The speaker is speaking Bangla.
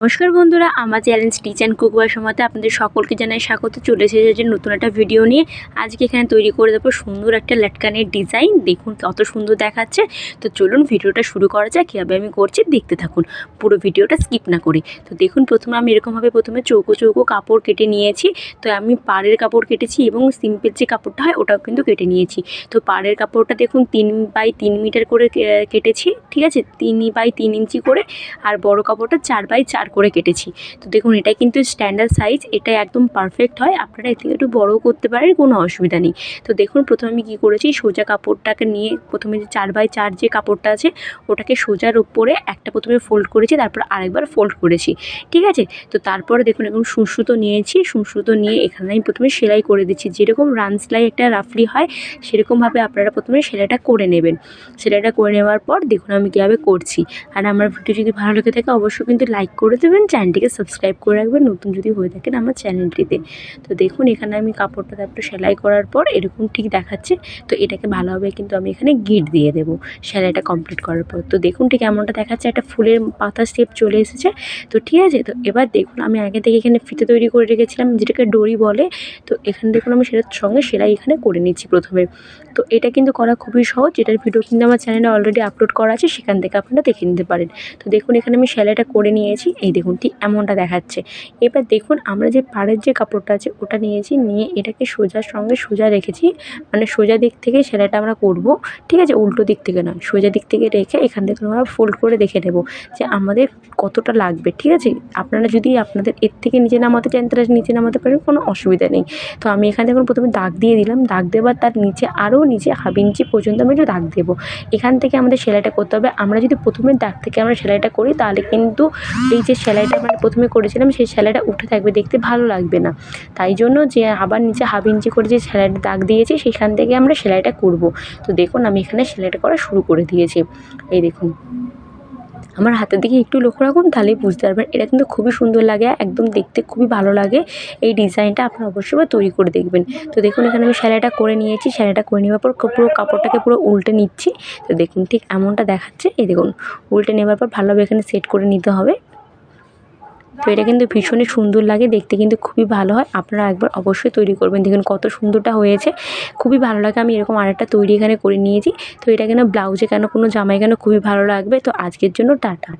নমস্কার বন্ধুরা, আমার চ্যালেঞ্জ অ্যান্ড কুকওয়ার সময়তে আপনাদের সকলকে জানাই স্বাগত। চলে এসেছে যে নতুন একটা ভিডিও নিয়ে। আজকে এখানে তৈরি করে দেবো সুন্দর একটা লাটকানের ডিজাইন। দেখুন কত সুন্দর দেখাচ্ছে। তো চলুন ভিডিওটা শুরু করা যাক, কীভাবে আমি করছি দেখতে থাকুন। পুরো ভিডিওটা স্কিপ না করে। তো দেখুন, প্রথমে আমি এরকমভাবে প্রথমে চৌকো চৌকো কাপড় কেটে নিয়েছি। তো আমি পাড়ের কাপড় কেটেছি এবং সিম্পল যে কাপড়টা হয় ওটাও কিন্তু কেটে নিয়েছি। তো পাড়ের কাপড়টা দেখুন, তিন বাই তিন মিটার করে কেটেছি, ঠিক আছে? তিন বাই তিন ইঞ্চি করে। আর বড় কাপড়টা চার বাই চার করে কেটেছি। তো দেখুন, এটা কিন্তু স্ট্যান্ডার্ড সাইজ এটা একদম পারফেক্ট হয়। আপনারা এর থেকে একটু বড়ও করতে পারেন, কোনো অসুবিধা নেই। তো দেখুন, প্রথমে আমি কী করেছি, সোজা কাপড়টাকে নিয়ে প্রথমে যে চার বাই চার যে কাপড়টা আছে, ওটাকে সোজার উপরে একটা প্রথমে ফোল্ড করেছি, তারপর আরেকবার ফোল্ড করেছি। ঠিক আছে? তো তারপরে দেখুন এখন সুসুতো নিয়েছি। সুসুতো নিয়ে এখানে আমি প্রথমে সেলাই করে দিচ্ছি। যেরকম রান সেলাই একটা রাফলি হয়, সেরকমভাবে আপনারা প্রথমে সেলাইটা করে নেবেন। সেলাইটা করে নেওয়ার পর দেখুন, আমি কীভাবে করছি। আর আমার ভিডিও যদি ভালো লেগে থাকে, অবশ্যই কিন্তু লাইক করে দেবেন, চ্যানেলটিকে সাবস্ক্রাইব করে রাখবেন। নতুন যদি হয়ে থাকেন আমার চ্যানেলটিতে। তো দেখুন, এখানে আমি কাপড়টা তারপরে সেলাই করার পর এরকম ঠিক দেখাচ্ছে। তো এটাকে ভালোভাবে কিন্তু আমি এখানে গিট দিয়ে দেবো সেলাইটা কমপ্লিট করার পর। তো দেখুন, ঠিক এমনটা দেখাচ্ছে, একটা ফুলের পাতা স্টেপ চলে এসেছে। তো ঠিক আছে, তো এবার দেখুন, আমি আগে থেকে এখানে ফিতে তৈরি করে রেখেছিলাম, যেটাকে ডরি বলে। তো এখানে দেখুন, আমি সেটার সঙ্গে সেলাই এখানে করে নিচ্ছি প্রথমে। তো এটা কিন্তু করা খুবই সহজ। এটার ভিডিও কিন্তু আমার চ্যানেলে অলরেডি আপলোড করা আছে, সেখান থেকে আপনারা দেখে নিতে পারেন। তো দেখুন, এখানে আমি সেলাইটা করে নিয়েছি। এই দেখুন, ঠিক এমনটা দেখাচ্ছে। এবার দেখুন, আমরা যে পাড়ের যে কাপড়টা আছে, ওটা নিয়েছি, নিয়ে এটাকে সোজার সঙ্গে সোজা রেখেছি। মানে সোজা দিক থেকে সেলাইটা আমরা করব, ঠিক আছে? উল্টো দিক থেকে নয়, সোজা দিক থেকে রেখে এখান থেকে আমরা ফোল্ড করে দেখে নেব যে আমাদের কতটা লাগবে, ঠিক আছে? আপনারা যদি আপনাদের, এর থেকে নিচে নামাতে চান, তাহলে নিচে নামাতে পারেন, কোনো অসুবিধা নেই। তো আমি এখানে দেখুন প্রথমে দাগ দিয়ে দিলাম, দাগ দেওয়ার তার নিচে আরও নিচে হাফ ইঞ্চি পর্যন্ত আমি একটু দাগ দেবো। এখান থেকে আমাদের সেলাইটা করতে হবে। আমরা যদি প্রথমের দাগ থেকে আমরা সেলাইটা করি, তাহলে কিন্তু এই যে সেলাইটা মানে প্রথমে করেছিলাম, সেই সেলাইটা উঠে থাকবে, দেখতে ভালো লাগবে না। তাই জন্য যে আবার নিচে হাফ ইঞ্চি করে যে সেলাইটা দাগ দিয়েছি, সেখান থেকে আমরা সেলাইটা করব। তো দেখুন, আমি এখানে সেলাইটা করা শুরু করে দিয়েছি। এই দেখুন। আমার হাতের দিকে একটু লক্ষ্য রাখুন, তাহলেই বুঝতে পারবেন। এটা কিন্তু খুবই সুন্দর লাগে, একদম দেখতে খুবই ভালো লাগে। এই ডিজাইনটা আপনারা অবশ্যই তৈরি করে দেখবেন। তো দেখুন, এখানে আমি সেলাইটা করে নিয়েছি। সেলাইটা করে নেওয়ার পর পুরো কাপড়টাকে পুরো উল্টে নিচ্ছি। তো দেখুন, ঠিক এমনটা দেখাচ্ছে। এই দেখুন, উল্টে নেওয়ার পর ভালোভাবে এখানে সেট করে নিতে হবে। তো এটা কিন্তু ভীষণই সুন্দর লাগে, দেখতে কিন্তু খুবই ভালো হয়। আপনারা একবার অবশ্যই তৈরি করবেন। দেখুন কত সুন্দরটা হয়েছে। খুবই ভালো লাগে, আমি এরকম আরেকটা তৈরি এখানে করে নিয়েছি। তো এটা কেন, ব্লাউজে কেন, কোনো জামায় কেন খুবই ভালো লাগবে। তো আজকের জন্য টাটা।